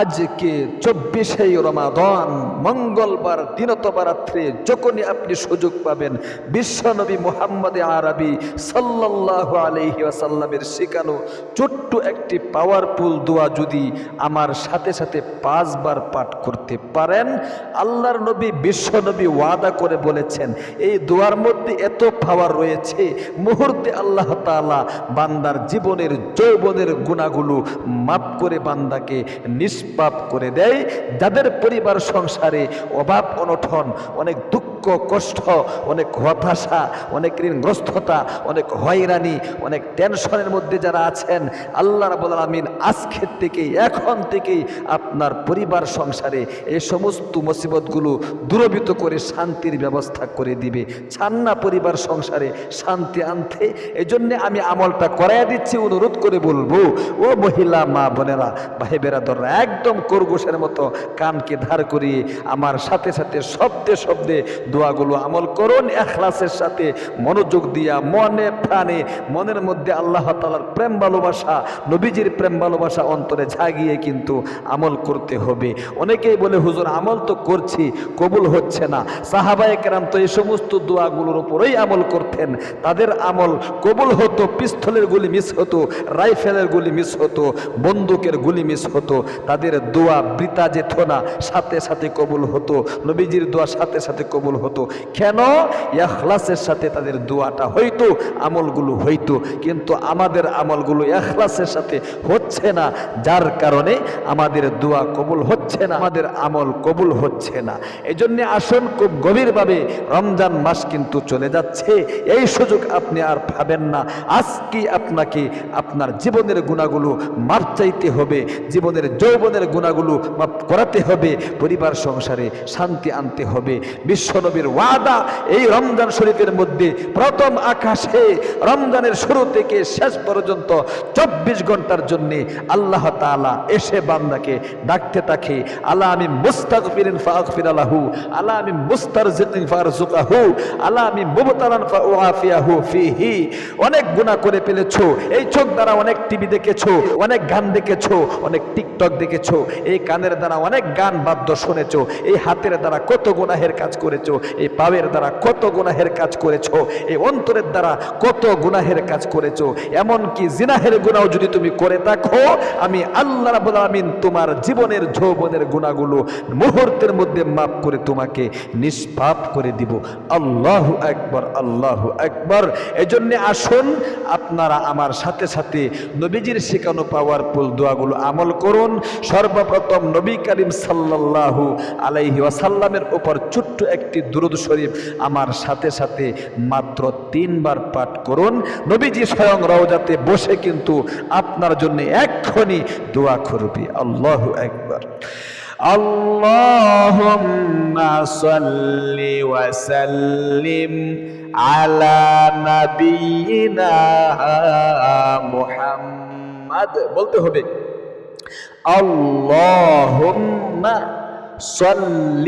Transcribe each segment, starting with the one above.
আজকে চব্বিশেই রমাদন, মঙ্গলবার, দিনতবা রাত্রে যখনই আপনি সুযোগ পাবেন, বিশ্বনবী মোহাম্মদ আরবি সাল্লাহ আলহি আসাল্লামের শেখানো ছোট্ট একটি পাওয়ারফুল দোয়া যদি আমার সাথে সাথে পাঁচবার পাঠ করতে পারেন। আল্লাহর নবী, বিশ্বনবী ওয়াদা করে বলেছেন, এই দোয়ার মধ্যে এত পাওয়ার রয়েছে, মুহূর্তে আল্লাহ তাআলা বান্দার জীবনের যৌবনের গুণাগুলো মাফ করে বান্দাকে নিষ্পাপ করে দেয়। যাদের পরিবার সংসারে অভাব অনঠন অনেক দুঃখ কষ্ট, অনেক হতাশা, অনেক ঋণগ্রস্ততা, অনেক হয়রানি, অনেক টেনশনের মধ্যে যারা আছেন, আল্লাহ রাবুল আলমিন আজকের থেকেই, এখন থেকেই আপনার পরিবার সংসারে এই সমস্ত মুসিবতগুলো দূরবিত করে শান্তির ব্যবস্থা করে দিবে। ছান্না পরিবার সংসারে শান্তি আনতে। এই জন্যে আমি আমলটা করাইয়া দিচ্ছি, অনুরোধ করে বলব, ও মহিলা, মা বোনেরা, ভাই বেরাদররা, একদম করগোশের মতো কানকে ধার করিয়ে আমার সাথে সাথে শব্দে শব্দে দোয়াগুলো আমল করুন, এখলাসের সাথে, মনোযোগ দিয়া, মনে প্রাণে, মনের মধ্যে আল্লাহ তালার প্রেম ভালোবাসা, নবীজির প্রেম ভালোবাসা অন্তরে জাগিয়ে কিন্তু আমল করতে হবে। অনেকেই বলে, হুজুর, আমল তো করছি, কবুল হচ্ছে না। সাহাবায়ে কেরাম তো এই সমস্ত দোয়াগুলোর উপরেই আমল করতেন। তাদের আমল কবুল হতো, পিস্তলের গুলি মিস হতো, রাইফেলের গুলি মিস হতো, বন্দুকের গুলি মিস হতো। তাদের দোয়া বৃতা যেত না, সাথে সাথে কবুল হতো। নবীজির দোয়া সাথে সাথে কবুল হতো। কেন? এখলাসের সাথে তাদের দোয়াটা হইতো, আমলগুলো হইতো। কিন্তু আমাদের আমলগুলো এখলাসের সাথে হচ্ছে না, যার কারণে আমাদের দোয়া কবুল হচ্ছে না, আমাদের আমল কবুল হচ্ছে না। এই জন্য আসুন খুব গভীরভাবে রমজান মাস কিন্তু চলে যাচ্ছে। এই সুযোগ আপনি আর পাবেন না। আজকে আপনাকে আপনার জীবনের গুণাগুলো মাপ চাইতে হবে, জীবনের যৌবনের গুণাগুলো মাপ করাতে হবে, পরিবার সংসারে শান্তি আনতে হবে বিশ্বনবীর ওয়াদা এই রমজান শরীফের মধ্যে প্রথম আকাশে, রমজানের শুরু থেকে শেষ পর্যন্ত চব্বিশ ঘণ্টার জন্যে আল্লাহ তাআলা এসে বান্দাকে ডাকতে থাকে আল্লাহ আমি মুস্তাগফিরিন ফাগফির আলাহু আল্লাহ আমি মুস্তারজিকিন ফারজুকাহু আল্লাহ আমি মুবতালান ফাউআফিয়াহু ফিহি। অনেক গুনাহ করে ফেলেছো, এই চোখ দ্বারা অনেক টিভি দেখেছ, অনেক গান দেখেছ, অনেক টিকটক দেখেছ, এই কানের দ্বারা অনেক গান বাদ্য শুনেছো, এই হাতের দ্বারা কত গুনাহের কাজ করেছ এই পায়ের দ্বারা কত গুনাহের কাজ করেছ? এই অন্তরের দ্বারা কত গুনাহের কাজ করেছ? এমনকি জিনাহের গুনাহ যদি তুমি করে থাকো, আমি আল্লাহ আলামিন তোমার জীবনের যৌবনের গুণাগুলো মুহূর্তের মধ্যে মাফ করে তোমাকে নিষ্পাপ করে দিব। আল্লাহ একবার আল্লাহ একবার এজন্য আসুন, আপনারা আমার সাথে সাথে নবীজির শেখানো পাওয়ারফুল দোয়াগুলো আমল করুন। সর্বপ্রথম নবী করিম সাল্লাল্লাহু আলাইহি ওয়াসাল্লামের উপর ছোট্ট একটি দুরুদ শরীফ আমার সাথে সাথে মাত্র তিনবার পাঠ করুন নবীজি স্বয়ং রওজাতে বসে কিন্তু আপনার জন্য এক্ষুনি দোয়া করবি আল্লাহ একবার اللهم صل وسلم على نبينا محمد বলতে হবে اللهم صل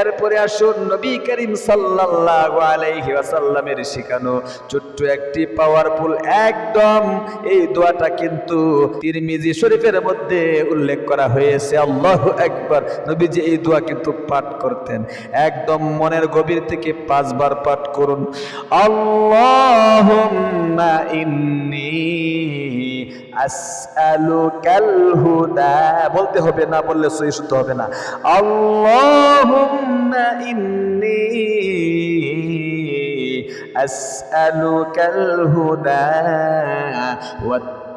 এরপরে আসুন নবী করিম সাল্লাল্লাহু আলাইহি ওয়াসাল্লামের শেখানো ছোট্ট একটি পাওয়ারফুল একদম। এই দোয়াটা কিন্তু তিরমিজি শরীফের মধ্যে উল্লেখ করা হয়েছে। আল্লাহু আকবার। নবীজি এই দোয়া কিন্তু পাঠ করতেন। একদম মনের গভীর থেকে পাঁচবার পাঠ করুন। আল্লাহুম্মা ইন্নী আসআলুকাল হুদা বলতে হবে না বললে সহি শুদ্ধ হবে না আল্লাহুম্মা ইন্নী আসআলুকাল হুদা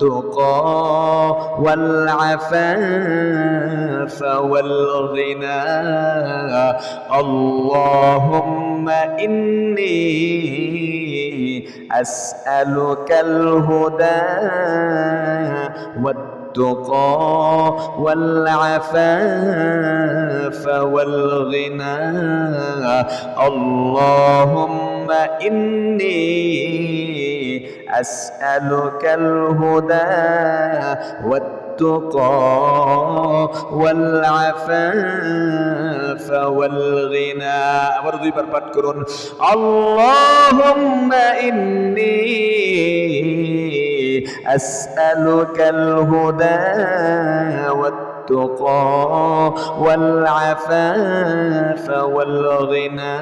والتقى والعفاف والغنى اللهم إني أسألك الهدى والتقى والعفاف والغنى. اللهم إني أسألك الهدى والتقى والعفاف والغنى আবার দুইবার পাঠ করুন اللهم إني أسألك الهدى والتقى والعفاف والغنى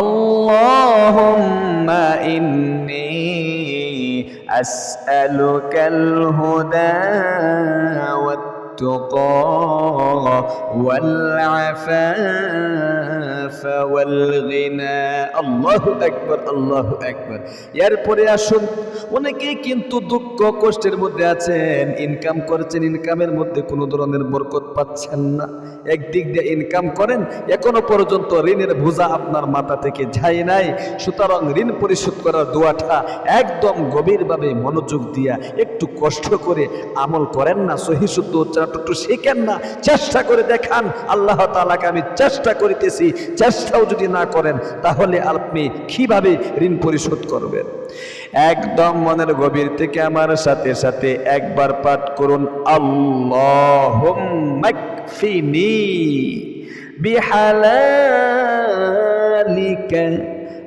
اللهم إني أسألك الهدى والتقى والعفاف والغنى الله أكبر الله أكبر এরপরে আসুন অনেকেই কিন্তু দুঃখ কষ্টের মধ্যে আছেন ইনকাম করছেন ইনকামের মধ্যে কোনো ধরনের বরকত পাচ্ছেন না একদিক দিয়ে ইনকাম করেন এখনো পর্যন্ত ঋণের বোঝা আপনার মাথা থেকে যায় নাই সুতরাং ঋণ পরিশোধ করার দোয়াটা একদম গভীরভাবে মনোযোগ দিয়া একটু কষ্ট করে আমল করেন না সহি শুদ্ধ উচ্চারণটা একটু শেখেন না চেষ্টা করে দেখান আল্লাহ তালাকে আমি চেষ্টা করিতেছি চেষ্টাও যদি না করেন তাহলে আপনি কিভাবে ঋণ পরিশোধ করবেন একদম মনের গভীর থেকে আমার সাথে সাথে একবার পাঠ করুন আল্লাহ মাকফিনি বিহালালিকা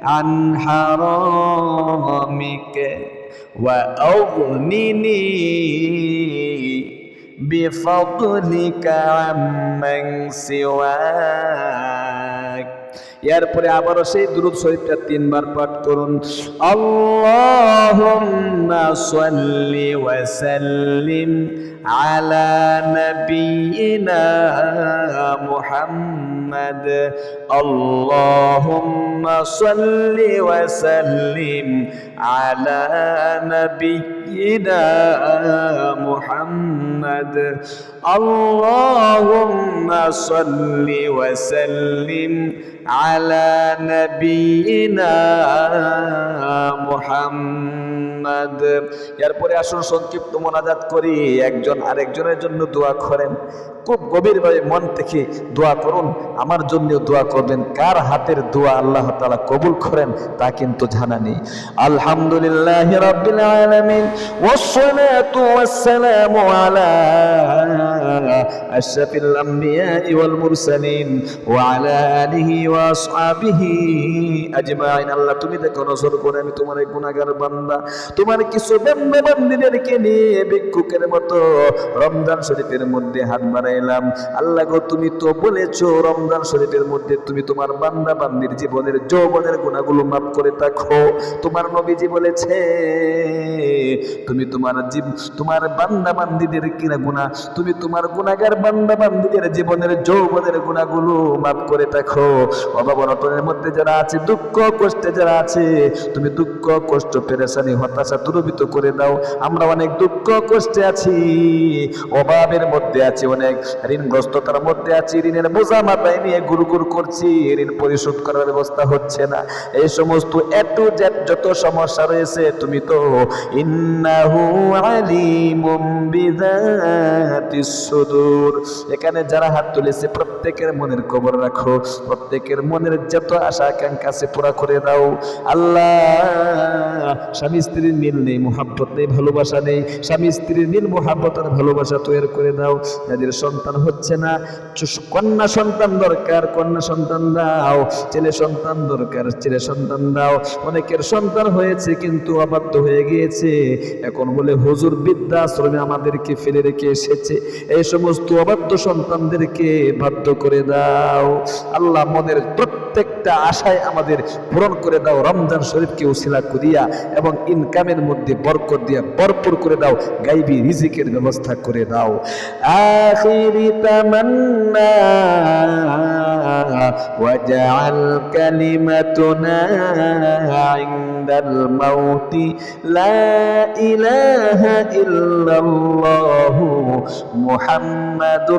عن حرامك وأغنني بفضلك عمن سواك এরপরে আবারও সেই দুরুদ শরীফটা তিনবার পাঠ করুন আল্লাহুম্মা সাল্লি ওয়া সাল্লিম আলা নাবিয়িনা মুহাম্মদ আল্লাহুম্মা সাল্লি ওয়া সাল্লিম আলা নাবিয়িনা মুহাম্মদ আল্লাহুম্মা সাল্লি ওয়া সাল্লিম على نبينا মুহাম্মদ এরপরে আসুন সংক্ষিপ্ত মোনাজাত করি একজন আরেকজনের জন্য দোয়া করেন খুব গভীরভাবে মন থেকে দোয়া করুন আমার জন্য দোয়া করবেন কার হাতের দোয়া আল্লাহ তাআলা কবুল করেন তা কিন্তু জানা নেই আলহামদুলিল্লাহ রাব্বিল আলামিন والصلاه والسلام على اشرف الانبياء والمرسلين وعلى اله واصحابه اجمعين আল্লাহ তুমি দেখো নজর করে আমি তোমার এক গুনাহগার বান্দা তোমার কিছু বান্দা বান্দীদেরকে নিয়ে ভিক্ষুকের মতো রমজান শরীফের মধ্যে হাত বাড়াইলাম আল্লাহ গো তুমি তো বলেছো রমজান শরীফের মধ্যে তুমি তোমার বান্দা বান্দির জীবনের যৌবনের গুণাগুলো মাফ করে থাকো তোমার নবীজি বলেছে তুমি তোমার জীব তোমার বান্দা বান্দিদের কিনা গুণা তুমি তোমার গুণাগার বান্দা বান্দিদের জীবনের, যৌবনের গুণাগুলো মাফ করে থাকো অভাব মধ্যে যারা আছে, দুঃখ, কষ্টে যারা আছে, তুমি দুঃখ, কষ্ট, পেরেশানি, হতাশা দূরবিত করে দাও। আমরা অনেক দুঃখ, কষ্টে আছি, অভাবের মধ্যে আছি অনেক, ঋণগ্রস্ততার মধ্যে আছি, ঋণের বোঝা মাথায় নিয়ে গুরু গুরু করছি, ঋণ পরিশোধ করার ব্যবস্থা হচ্ছে না। এই সমস্ত এত যত সমস্যা রয়েছে, তুমি তো ইন্নাহু আলিমুম বিযাতিস সুদূর। এখানে যারা হাত তুলেছে প্রত্যেকের মনের খবর রাখো, প্রত্যেকের মনের যত আশা আকাঙ্ক্ষা পুরা করে দাও। আল্লাহ, স্বামী স্ত্রীর মিল নেই, মোহাব্বত নেই, ভালোবাসা নেই। স্বামী স্ত্রীর মিল, মোহাব্বত আর ভালোবাসা তৈরি করে দাও। যাদের সন্তান হচ্ছে না কন্যা সন্তান দরকার, কন্যা সন্তান দাও। ছেলে সন্তান দরকার, ছেলে সন্তান দাও। অনেকের সন্তান হয়েছে কিন্তু অবাধ্য হয়ে গিয়েছে। এখন বলে, হুজুর, বৃদ্ধাশ্রমে আমাদেরকে ফেলে রেখে এসেছে। এই সমস্ত অবাধ্য সন্তানদেরকে বাধ্য করে দাও আল্লাহ মনের প্রত্যেকটা আশায় আমাদের পূরণ করে দাও রমজান শরীফকে উসিলা করিয়া এবং ইনকামের মধ্যে বরকত দিয়া ভরপুর করে দাও গাইবি রিজিকের ব্যবস্থা করে দাও আখিরি তামান্না واجعل كلمتنا عند الموت لا إله إلا الله محمد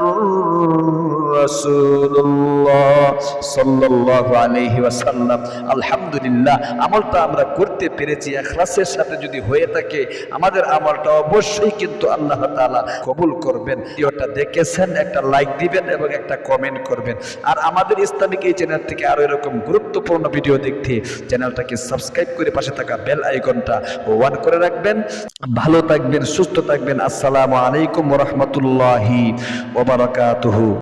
রাসূলুল্লাহ সাল্লাল্লাহু আলাইহি ওয়াসাল্লাম। আলহামদুলিল্লাহ, আমলটা আমরা করতে পেরেছি ইখলাসের সাথে যদি হয়ে থাকে, আমাদের আমলটা অবশ্যই কিন্তু আল্লাহ তাআলা কবুল করবেন। ভিডিওটা দেখেছেন, একটা লাইক দিবেন এবং একটা কমেন্ট করবেন। আর আমাদের ইসলামিক এই চ্যানেল থেকে আরও এরকম গুরুত্বপূর্ণ ভিডিও দেখতে চ্যানেলটাকে সাবস্ক্রাইব করে পাশে থাকা বেল আইকনটা ওয়ান করে রাখবেন। ভালো থাকবেন, সুস্থ থাকবেন। আসসালামু আলাইকুম রাহমাতুল্লাহি ওয়া বারাকাতুহু।